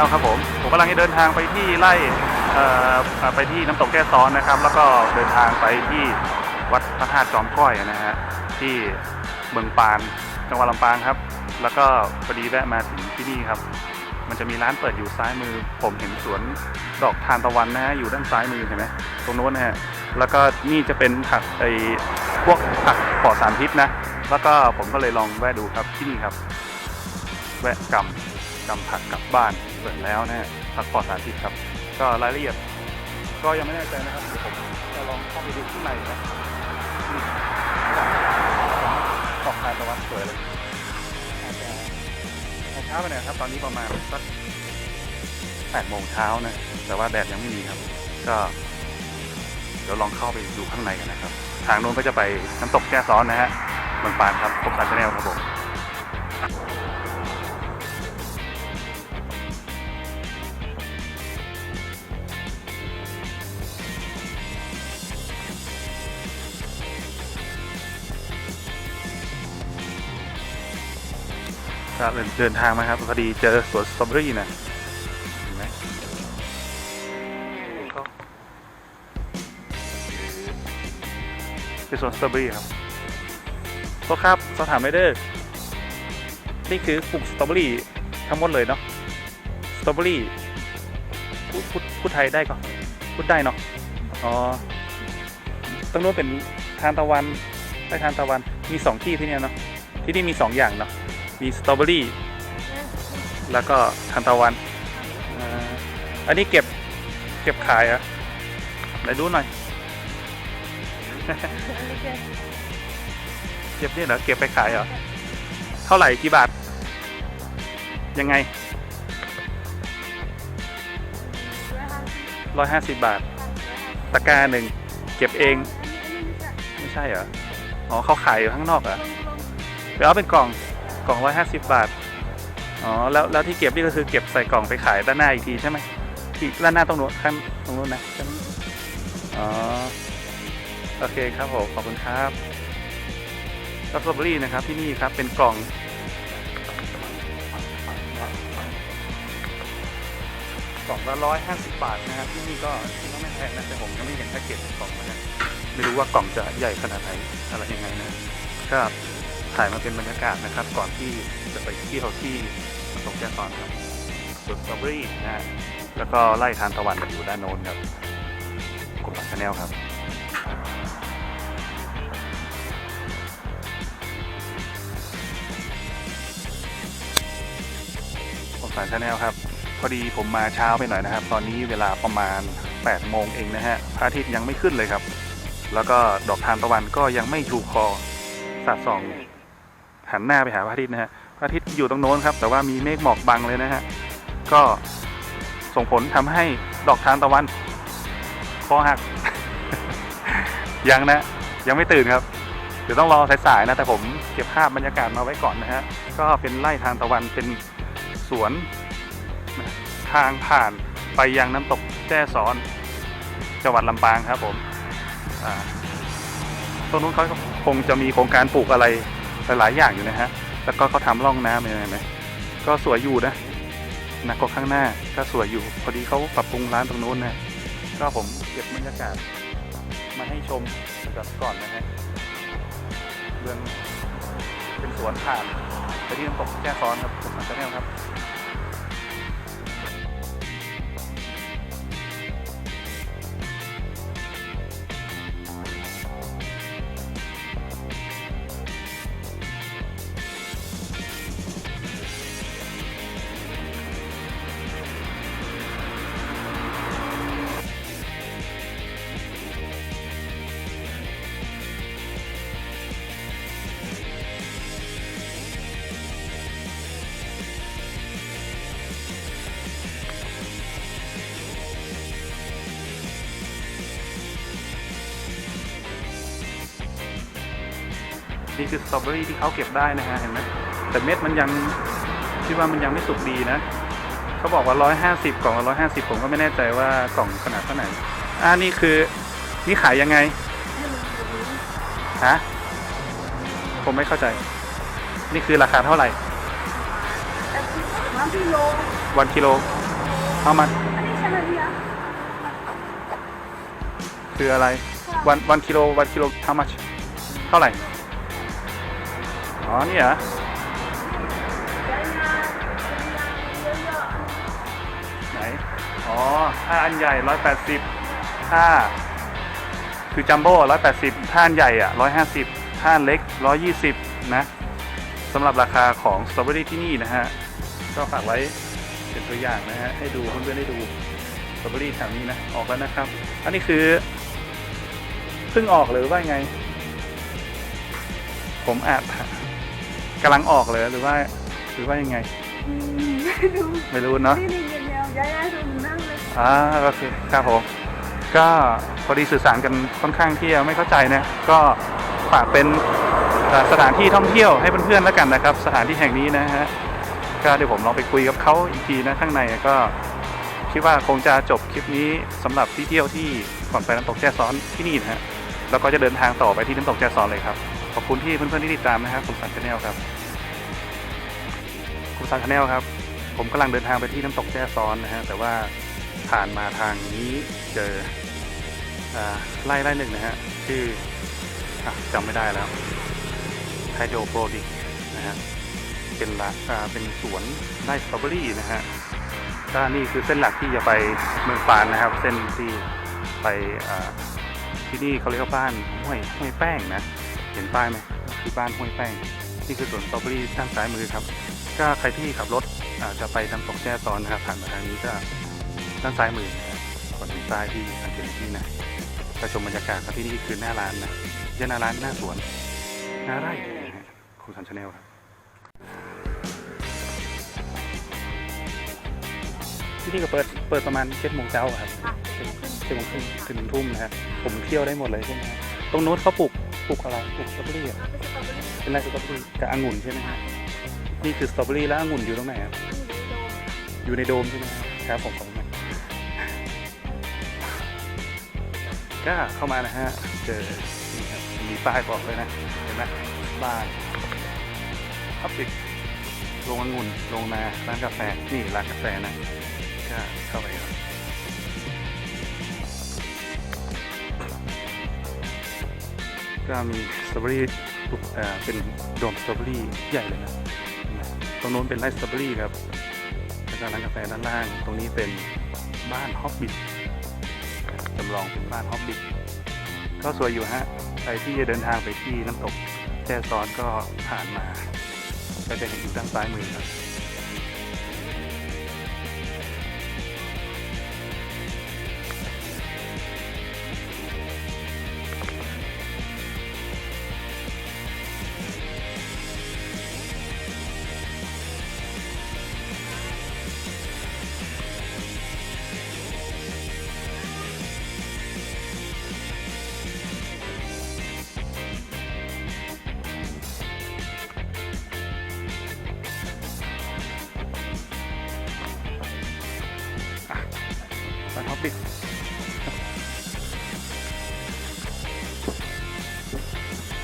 แนลครับผมผมกำลังจะเดินทางไปที่ไร่ไปที่น้ำตกแก้ซ้อนนะครับ แล้วก็เดินทางไปที่วัดพระธาตุจอมก้อยนะฮะที่เมืองปานจังหวัดลำปางครับ แล้วก็พอดีแวะมาถึงที่นี่ครับ มันจะมีร้านเปิดอยู่ซ้ายมือ ผมเห็นสวนดอกทานตะวันนะฮะอยู่ด้านซ้ายมือเห็นไหมตรงโน้นนะฮะแล้วก็นี่จะเป็นผักไอ้พวกผักปลอดสารพิษนะ แล้วก็ผมก็เลยลองแวะดูครับที่นี่ครับ แวะกำกำผักกลับบ้าน เปิดแล้วนะฮะผักปลอดสารพิษครับ ก็รายละเอียด ก็ยังไม่แน่ใจนะครับเดี๋ยวผมจะลองเข้าไปดูข้างในนะนี่ดอกทานตะวันสวยเลยอาจจะเช้าไปหน่อยครับ ตอนนี้ประมาณสักแปดโมงเช้านะ แต่ว่าแดดยังไม่มีครับ ก็ เดี๋ยวลองเข้าไปดูข้างในกันนะครับ ทางโน้นก็จะไปน้ำตกแก้ซ้อนนะฮะเมืองปานครับผมสารชาแนลครับผม ก็เดินเดินทางมาครับพอดีเจอสวนสตรอเบอรี่นะเห็นไหมเป็นสวนสตรอเบอรี่ครับโทษครับสถามไม่ได้นี่คือปลูกสตรอเบอรี่ทั้งหมดเลยเนาะสตรอเบอรี่พูดพูดพูดไทยได้ก่อนพูดได้เนาะอ๋อตรงนู้นเป็นทานตะวันได้ทานตะวันมีสองที่ที่เนี่ยเนาะที่นี่มีสองอย่างเนาะ มีสตรอเบอรี่ แล้วก็ทานตะวันอ่าอันนี้เก็บเก็บขายเหรอะไหนดูหน่อย เก็บนี่เหรอ เก็บไปขายเหรอ เท่าไหร่กี่บาท ยังไงร้อยห้าสิบบาท ตะกร้าหนึ่ง เก็บเอง ไม่ใช่เหรอ อ๋อเขาขายอยู่ข้างนอกเหรอไปเอาเป็นกล่อง กล่องร้อยห้าสิบบาท อ๋อ แล้ว แล้วที่เก็บนี่ก็คือเก็บใส่กล่องไปขายด้านหน้าอีกทีใช่ไหมที่ด้านหน้าตรงนู้นข้างตรงนู้นนะ อ๋อ โอเคครับผม ขอบคุณครับสตรอเบอรี่นะครับที่นี่ครับเป็นกล่อง กล่องละร้อยห้าสิบบาทนะครับที่นี่ก็คิดว่าไม่แพงนะแต่ผมยังไม่เห็นแพ็กเกจของกล่องนะไม่รู้ว่ากล่องจะใหญ่ขนาดไหนอะไรยังไงนะครับ ถ่ายมาเป็นบรรยากาศนะครับ ก่อนที่จะไปเที่ยวที่น้ำตกแก้ซ้อนครับสวนสตรอเบอรี่นะฮะแล้วก็ไล่ทานตะวันอยู่ด้านโน้นครับกดบัตรชาแนลครับผมสารชาแนลครับ พอดีผมมาเช้าไปหน่อยนะครับ ตอนนี้เวลาประมาณ8โมงเองนะฮะพระอาทิตย์ยังไม่ขึ้นเลยครับ แล้วก็ดอกทานตะวันก็ยังไม่ชูคอสาดส่อง หันหน้าไปหาพระอาทิตย์นะฮะพระอาทิตย์อยู่ตรงโน้นครับ แต่ว่ามีเมฆหมอกบังเลยนะฮะก็ส่งผลทำให้ดอกทานตะวันคอหัก ยังนะ ยังไม่ตื่นครับเดี๋ยวต้องรอสายๆนะแต่ผมเก็บภาพบรรยากาศมาไว้ก่อนนะฮะก็เป็นไร่ทานตะวันเป็นสวนทางผ่านไปยังน้ำตกแจ้ซ้อนจังหวัดลำปางครับผมตรงนู้นเขาคงจะมีโครงการปลูกอะไร หลายๆอย่างอยู่นะฮะ แล้วก็เขาทำร่องน้ำอะไรไหมก็สวยอยู่นะนะก็ข้างหน้าก็สวยอยู่ พอดีเขาปรับปรุงร้านตรงโน้นนะก็ผมเก็บบรรยากาศมาให้ชมแบบก่อนนะฮะเรื่องเป็นสวนผ่านไปที่น้ำตกแจ้ซ้อนครับผมสันแนลครับ นี่คือสตรอเบอรี่ที่เขาเก็บได้นะฮะเห็นไหมแต่เม็ดมันยังคิดว่ามันยังไม่สุกดีนะเขาบอกว่า 150 กล่องละ150 ผมก็ไม่แน่ใจว่ากล่องขนาดเท่าไหร่อ่านี่คือนี่ขายยังไงฮะผมไม่เข้าใจ นี่คือราคาเท่าไหร่ one kilo. วันกิโลเอามันคืออะไรวันวันกิโลวันกิโล how much เท่าไหร่ อ๋อนี่เหรอใหญ่งานเยอะไหน อ๋อถ้าอันใหญ่ร้อยแปดสิบถ้าคือจัมโบ้ร้อยแปดสิบถ้าอันใหญ่อะร้อยห้าสิบถ้านเล็กร้อยยี่สิบนะสำหรับราคาของสตรอเบอรี่ที่นี่นะฮะ ก็ฝากไว้เป็นตัวอย่างนะฮะ ให้ดูเพื่อนๆได้ดูสตรอเบอรี่แถวนี้นะ ออกแล้วนะครับ อันนี้คือเพิ่งออกหรือว่าไง ผมแอบ กำลังออกเลยหรือว่า หรือว่ายังไงๆอืมไม่รู้ไม่รู้เนาะ นี่นี่เดียวๆย้ายๆตรงนั่งเลยอ่าโอเคครับผมก็พอดีสื่อสารกันค่อนข้างที่จะไม่เข้าใจนะก็ฝากเป็นเอ่อสถานที่ท่องเที่ยวให้เพื่อนๆแล้วกันนะครับ สถานที่แห่งนี้นะฮะก็เดี๋ยวผมลองไปคุยกับเขาอีกทีนะข้างในก็ คิดว่าคงจะจบคลิปนี้สำหรับที่เที่ยวที่ก่อนไปน้ำตกแจ้ซ้อนที่นี่นะฮะแล้วก็จะเดินทางต่อไปที่น้ำตกแจ้ซ้อนเลยครับ ขอบคุณที่เพื่อนๆที่ติดตามนะครับคุณสันชาแนลครับคุณสันชาแนลครับ ผมกำลังเดินทางไปที่น้ำตกแจ้ซ้อนนะฮะแต่ว่าผ่านมาทางนี้เจอไล่ไล่หนึ่งนะฮะชื่ออจำไม่ได้แล้วไฮโดรโปรดิกนะฮะเป็นละเป็นสวนไร่สตรอเบอรี่นะฮะก็นี่คือเส้นหลักที่จะไปเมืองปานนะครับ เส้นที่ไปที่นี่เขาเรียกว่าบ้านห้วยห้วยแป้งนะ ห็นป้ายไหมคือบ้านห้วยแป้งนี่คือสวนสตรอเบอรี่ด้านซ้ายมือครับ ก็ใครที่ขับรถอาจจะไปทางตกแจ้ซ้อนนะครับผ่านมาทางนี้ก็ด้านซ้ายมือนะครับก่อนถึงซ้ายที่สังเกตที่นะไปชมบรรยากาศครับที่นี่คือหน้าร้านนะเยหน้าร้านหน้าสวนหน้าไร่นะฮะคุณสันชาแนลครับที่นี่ก็เปิดเปิดประมาณเจ็ดโมงเช้าอะครับอะเจ็ดโมงครึ่งถึงหนึ่งทุ่มนะครับผมเที่ยวได้หมดเลยใช่ไหมครับตรงโน้นเขาปลูกป ลูกอะไรปลูกสตรอเบอรี่อะเอาไปสตรอเบอรี่เป็นไรสตรอเบอรี่กับองุ่นใช่ไหมฮะนี่คือสตรอเบอรี่แล้วองุ่นอยู่ตรงไหนครับอยู่ในโดมใช่ไหมครับครับผมขอบคุณมากก็เข้ามานะฮะเจอนี่ครับมีป้ายบอกเลยนะเห็นไหมบ้านพับปิดโรงองุ่นโรงนาร้านกาแฟนี่ร้านกาแฟนะก็เข้าไปครับ ก็มีสตรอเบอรี่ปลูกเป็นโดมสตรอเบอรี่ใหญ่เลยนะตรงโน้นเป็นไร่สตรอเบอรี่ครับแล้วก็ร้านกาแฟด้านล่าง ตรงนี้เป็นบ้านฮอบบิทจำลองเป็นบ้านฮอบบิทก็สวยอยู่ฮะใครที่จะเดินทางไปที่น้ำตกแจ้ซ้อนก็ผ่านมาก็จะเห็นอยู่ด้านซ้ายมือครับ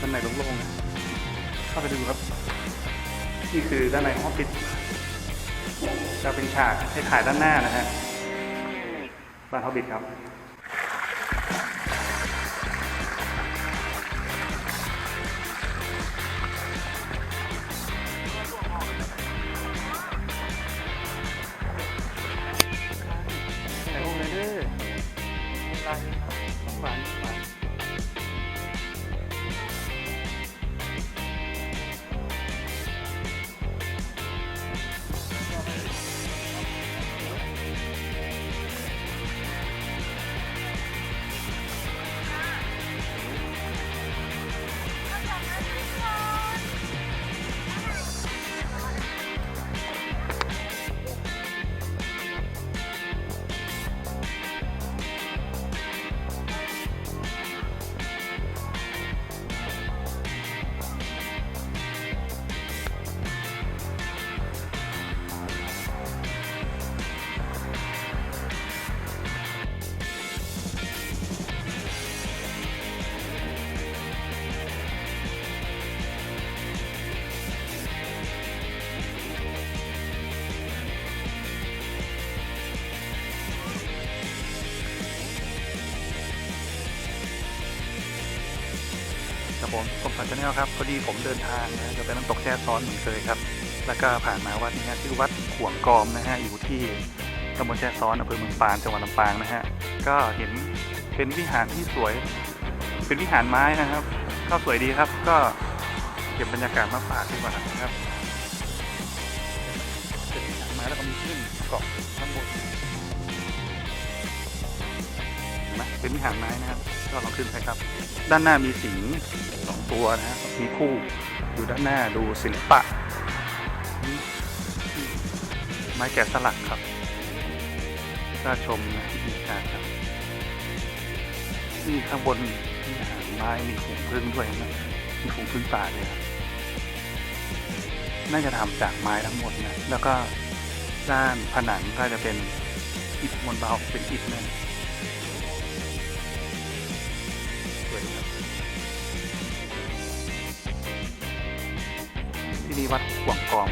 ด้านในโล่งๆนะเข้าไปดูครับ นี่คือด้านในห้องปิดจะเป็นฉากให้ถ่ายด้านหน้านะฮะบ้านฮอบบิทครับ ผมผมสันชาแนลครับพอดีผมเดินทางนะจะไปน้ำตกแช่ซ้อนเหมือนเคยครับ แล้วก็ผ่านมาวัดนี้ฮะชื่อวัดขวงกอมนะฮะอยู่ที่ตำบลแช่ซ้อนอำเภอเมืองปานจังหวัดลำปางนะฮะก็เห็นเป็นวิหารที่สวย เป็นวิหารไม้นะครับ ก็สวยดีครับ ก็เก็บบรรยากาศมาฝากดีกว่านะครับ มเป็นวิหารไม้นะครับ ก็ลองขึ้นไปครับ ด้านหน้ามีสิงสองตัวนะฮะมีคู่อยู่ด้านหน้าดูศิลปะ ไม้แกะสลักครับน่าชมนะที่มีการครับนี่ข้างบนมีหารไม้มีฝูงพึ่งด้วยนะมีฝูงพึ่งป่าเลยครับน่าจะทำจากไม้ทั้งหมดนะแล้วก็ด้านผนังก็จะเป็นอิฐมวลเบาเป็นอิฐนั่น ที่วัดหวงกอง